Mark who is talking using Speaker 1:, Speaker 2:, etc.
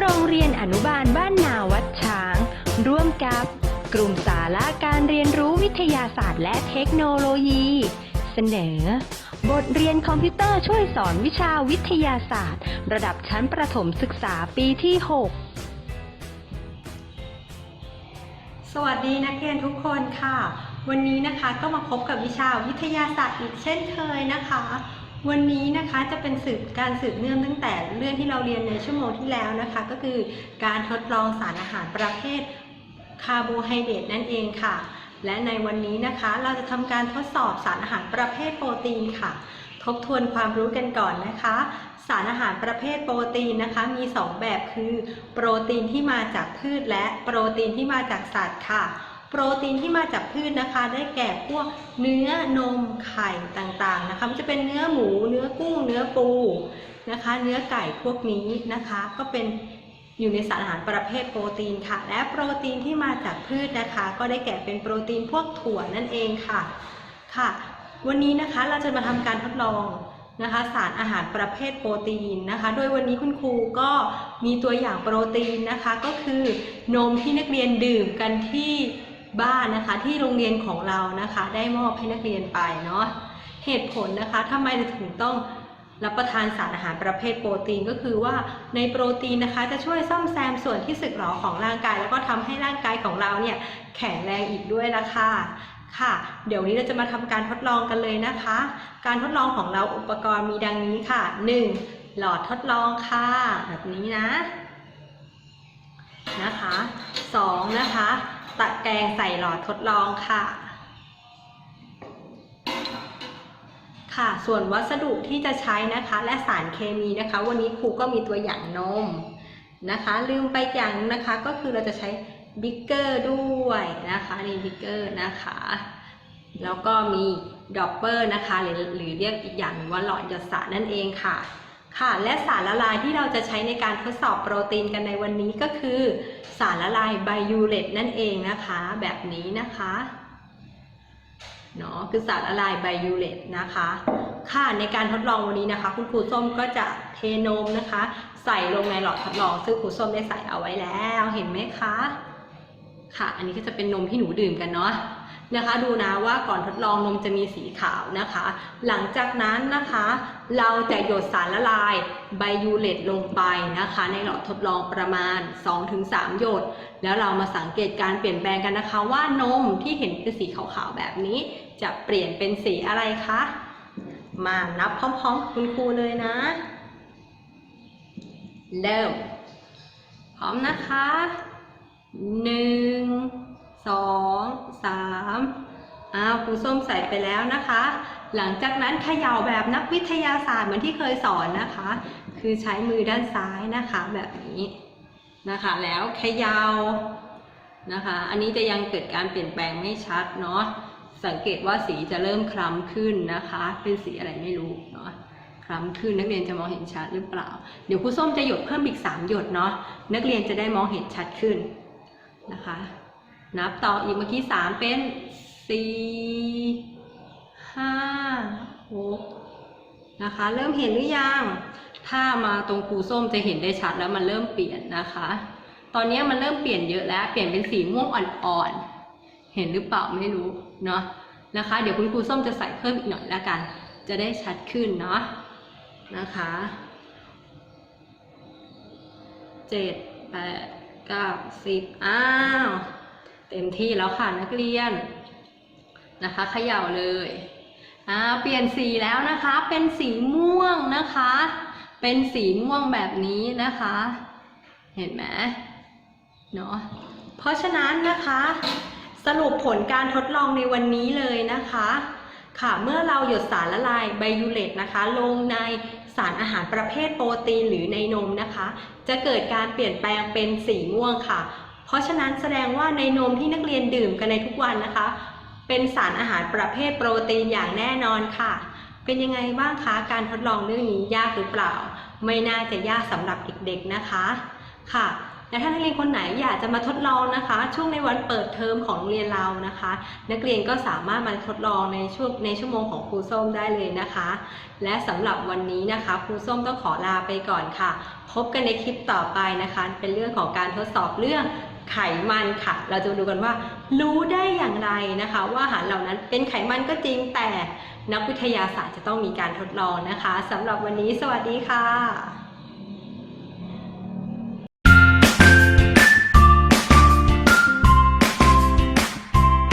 Speaker 1: โรงเรียนอนุบาลบ้านนาวัดช้าง ร่วมกับกลุ่มสาระการเรียนรู้วิทยาศาสตร์และเทคโนโลยี เสนอ บทเรียนคอมพิวเตอร์ช่วยสอนวิชาวิทยาศาสตร์ ระดับชั้นประถมศึกษาปีที่ 6
Speaker 2: สวัสดีนักเรียนทุกคนค่ะ วันนี้นะคะก็มาพบกับวิชาวิทยาศาสตร์อีกเช่นเคยนะคะ วันนี้นะคะจะเป็นสืบการสืบเนื่องตั้งแต่เรื่องที่เราเรียนในชั่วโมงที่แล้วนะคะ ก็คือการทดลองสารอาหารประเภทคาร์โบไฮเดรตนั่นเองค่ะ และในวันนี้นะคะเราจะทำการทดสอบสารอาหารประเภทโปรตีนค่ะ ทบทวนความรู้กันก่อนนะคะ สารอาหารประเภทโปรตีนนะคะ มี 2 แบบคือ โปรตีนที่มาจากพืชและโปรตีนที่มาจากสัตว์ค่ะ โปรตีนที่มาจากพืชนะคะ ได้แก่พวกเนื้อนมไข่ต่างๆนะคะมันจะเป็นเนื้อหมู เนื้อกุ้ง เนื้อปูนะคะ เนื้อไก่พวกนี้นะคะ ก็เป็นอยู่ในสารอาหารประเภทโปรตีนค่ะ และโปรตีนที่มาจากพืชนะคะ ก็ได้แก่เป็นโปรตีนพวกถั่วนั่นเองค่ะค่ะ วันนี้นะคะเราจะมาทำการทดลองนะคะ สารอาหารประเภทโปรตีนนะคะ โดยวันนี้คุณครูก็มีตัวอย่างโปรตีนนะคะ ก็คือนมที่นักเรียนดื่มกันที่ บ้านนะคะที่โรงเรียนของเรานะคะ ได้มอบให้นักเรียนไปเนาะเหตุผลนะคะทำไมเราถึงต้องรับประทานสารอาหารประเภทโปรตีนก็คือว่าในโปรตีนนะคะจะช่วยซ่อมแซมส่วนที่สึกหรอของร่างกาย แล้วก็ทำให้ร่างกายของเราเนี่ยแข็งแรงอีกด้วยละค่ะค่ะ เดี๋ยวนี้เราจะมาทำการทดลองกันเลยนะคะ การทดลองของเราอุปกรณ์มีดังนี้ค่ะ 1. หลอดทดลองค่ะ แบบนี้นะนะคะ 2. นะคะ ตะแกรงใส่หลอดทดลองค่ะ ค่ะ ส่วนวัสดุที่จะใช้นะคะ และสารเคมีนะคะ วันนี้ครูก็มีตัวอย่างนมนะคะ ลืมไปอย่างนะคะก็คือเราจะใช้บิ๊กเกอร์ด้วยนะคะนี่บิ๊กเกอร์นะคะ แล้วก็มีดอปเปอร์นะคะ หรือหรือเรียกอีกอย่างหนึ่งว่าหลอดหยดสารนั่นเองค่ะ ค่ะ และสารละลายที่เราจะใช้ในการทดสอบโปรตีนกันในวันนี้ก็คือ สารละลายไบยูเรตนั่นเองนะคะ แบบนี้นะคะเนาะคือสารละลายไบยูเรตนะคะ ค่ะในการทดลองวันนี้นะคะ คุณครูส้มก็จะเทนมนะคะ ใส่ลงในหลอดทดลองซึ่งครูส้มได้ใส่เอาไว้แล้วเห็นไหมคะ ค่ะ อันนี้ก็จะเป็นนมที่หนูดื่มกันเนาะ นะคะ ดูนะว่าก่อนทดลองนมจะมีสีขาวนะคะ หลังจากนั้นนะคะ เราจะหยดสารละลายไบยูเรตลงไปนะคะ ในหลอดทดลองประมาณ 2-3 หยด แล้วเรามาสังเกตการเปลี่ยนแปลงกันนะคะ ว่านมที่เห็นเป็นสีขาวๆแบบนี้ จะเปลี่ยนเป็นสีอะไรคะมานับพร้อมๆคุณครูเลยนะ เริ่ม พร้อมนะคะหนึ่ง สองสามอ้าวครูส้มใส่ไปแล้วนะคะ หลังจากนั้นเขย่าแบบนักวิทยาศาสตร์เหมือนที่เคยสอนนะคะ คือใช้มือด้านซ้ายนะคะแบบนี้นะคะ แล้วเขย่านะคะ อันนี้จะยังเกิดการเปลี่ยนแปลงไม่ชัดเนาะสังเกตว่าสีจะเริ่มคล้ำขึ้นนะคะ เป็นสีอะไรไม่รู้เนาะคล้ำขึ้นนักเรียนจะมองเห็นชัดหรือเปล่า เดี๋ยวครูส้มจะหยดเพิ่มอีก 3 หยดเนาะนักเรียนจะได้มองเห็นชัดขึ้นนะคะ นับต่ออีกเมื่อกี้3เป็น4 5 6นะคะ เริ่มเห็นหรือยัง ถ้ามาตรงครูส้มจะเห็นได้ชัดแล้วมันเริ่มเปลี่ยนนะคะ ตอนนี้มันเริ่มเปลี่ยนเยอะแล้ว เปลี่ยนเป็นสีม่วงอ่อนๆ เห็นหรือเปล่าไม่รู้เนาะนะคะ เดี๋ยวคุณครูส้มจะใส่เพิ่มอีกหน่อยแล้วกัน จะได้ชัดขึ้นเนาะนะคะเจ็ดแปดเก้าสิบอ้าว เต็มที่แล้วค่ะนักเรียนนะคะเขย่าเลยอ่าเปลี่ยนสีแล้วนะคะ เป็นสีม่วงนะคะ เป็นสีม่วงแบบนี้นะคะ เห็นไหมเนาะเพราะฉะนั้นนะคะ สรุปผลการทดลองในวันนี้เลยนะคะ ค่ะเมื่อเราหยดสารละลายไบยูเรตนะคะ ลงในสารอาหารประเภทโปรตีนหรือในนมนะคะ จะเกิดการเปลี่ยนแปลงเป็นสีม่วงค่ะ เพราะฉะนั้นแสดงว่าในนมที่นักเรียนดื่มกันในทุกวันนะคะ เป็นสารอาหารประเภทโปรตีนอย่างแน่นอนค่ะ เป็นยังไงบ้างคะการทดลองเรื่องนี้ยากหรือเปล่า ไม่น่าจะยากสำหรับเด็กๆนะคะค่ะและถ้านักเรียนคนไหนอยากจะมาทดลองนะคะ ช่วงในวันเปิดเทอมของโรงเรียนเรานะคะ นักเรียนก็สามารถมาทดลองในช่วงในชั่วโมงของครูส้มได้เลยนะคะ และสำหรับวันนี้นะคะครูส้มต้องขอลาไปก่อนค่ะ พบกันในคลิปต่อไปนะคะ เป็นเรื่องของการทดสอบเรื่อง ไขมันค่ะ เราจะดูกันว่า รู้ได้อย่างไรนะคะ ว่าอาหารเหล่านั้นเป็นไขมันก็จริงแต่นักวิทยาศาสตร์จะต้องมีการทดลองนะคะสำหรับวันนี้สวัสดีค่ะ